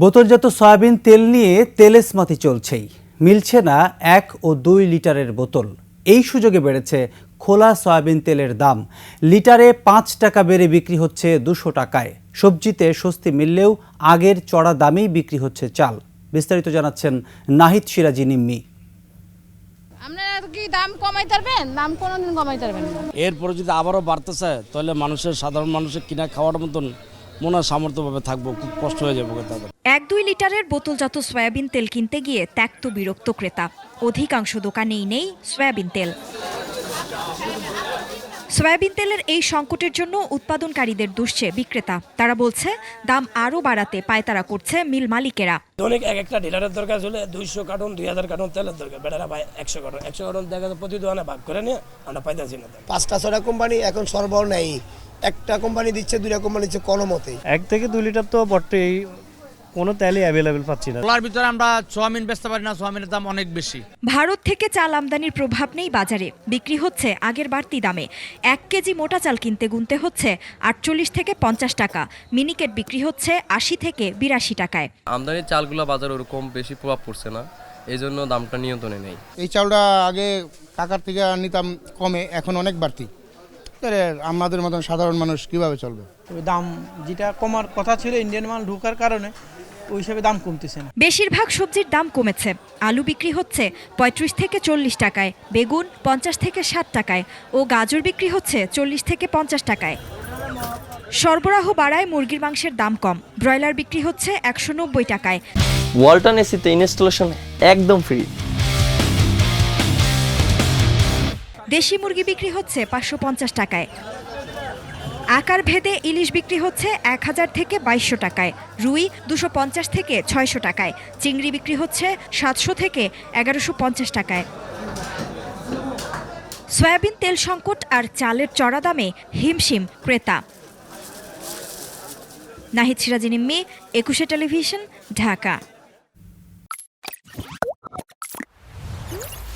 বোতলজাত সয়াবিন তেল নিয়ে তেলেসমাতি চলছেই। মিলছে না এক ও দুই লিটারের বোতল। এই সুযোগে বেড়েছে খোলা সয়াবিন তেলের দাম। লিটারে পাঁচ টাকা বেড়ে বিক্রি হচ্ছে দুশো টাকায়। সবজিতে স্বস্তি মিললেও আগের চড়া দামেই বিক্রি হচ্ছে চাল। বিস্তারিত জানাচ্ছেন নাহিদ সিরাজি নিম্মি। আপনারা কি দাম কমাইতে পারবেন? দাম কোনোদিন কমাইতে পারবেন না। এরপরে যদি আবারও বাড়তেছে তাহলে মানুষের সাধারণ মানুষের কিনা খাওয়ার মতন মনে হয় সামর্থ্যভাবে থাকব। খুব কষ্ট হয়ে যাবে তাদের এক দুই লিটারের বোতলজাত সয়াবিন তেল কিনতে গিয়ে ত্যক্ত বিরক্ত ক্রেতা। অধিকাংশ দোকানেই নেই সয়াবিন তেল। সয়াবিন তেলের এই সংকটের জন্য উৎপাদনকারীদের দুষছে বিক্রেতা। তারা বলছে দাম আরও বাড়াতে পায়তারা করছে মিল মালিকেরা। অনেক এক একটা ডিলারের দরকার হলে দুইশো কার্টন দুই হাজার কার্টন তেলের দরকার। বেটারা ভাই একশো কার্টন। একশো কার্টন দেখা যায় প্রতি দোকানে ভাগ করে নিয়ে আমরা পাইতেছি না। পাঁচটা ছটা কোম্পানি এখন সরবরাহ নেই। একটা কোম্পানি দিচ্ছে দুইটা কোম্পানি দিচ্ছে কোনো মতে এক থেকে দুই লিটার তো বটেই। কোনো তেলই অ্যাভেলেবেল পাচ্ছি না। খোলার ভিতরে আমরা সোয়াবিন বেচতে পারি না সোয়াবিনের দাম অনেক বেশি। ভারত থেকে চাল আমদানির প্রভাব নেই বাজারে। বিক্রি হচ্ছে আগের বাড়তি দামে। এক কেজি মোটা চাল কিনতে গুনতে হচ্ছে আটচল্লিশ থেকে পঞ্চাশ টাকা। মিনিকেট বিক্রি হচ্ছে আশি থেকে বিরাশি টাকায়। আমদানির চালগুলো বাজারে ওরকম বেশি প্রভাব পড়ছে না এই জন্য দামটা নিয়ন্ত্রণে নেই। এই চাউলটা আগে কাকার থেকে নিতাম কমে এখন অনেক বাড়তি। তাহলে আমাদের মতন সাধারণ মানুষ কীভাবে চলবে? দাম যেটা কমার কথা ছিল ইন্ডিয়ান মাল ঢোকার কারণে ওই হিসাবে দাম কমতেছে না। বেশিরভাগ সবজির দাম কমেছে। আলু বিক্রি হচ্ছে পঁয়ত্রিশ থেকে চল্লিশ টাকায় বেগুন পঞ্চাশ থেকে ষাট টাকায় ও গাজর বিক্রি হচ্ছে চল্লিশ থেকে পঞ্চাশ টাকায়। সরবরাহ বাড়ায় মুরগির মাংসের দাম কম। ব্রয়লার বিক্রি হচ্ছে একশো নব্বই টাকায়। ওয়ালটন এসিতে ইনস্টলেশন একদম ফ্রি। দেশি মুরগি বিক্রি হচ্ছে পাঁচশো পঞ্চাশ টাকায়। আকার ভেদে ইলিশ বিক্রি হচ্ছে এক হাজার থেকে বাইশশো টাকায়। রুই দুশো পঞ্চাশ থেকে ছয়শো টাকায়। চিংড়ি বিক্রি হচ্ছে সাতশো থেকে এগারোশো পঞ্চাশ টাকায়। সয়াবিন তেল সংকট আর চালের চড়া দামে হিমশিম, ক্রেতা। নাহিদ সিরাজি নিম্মি, একুশে টেলিভিশন, ঢাকা।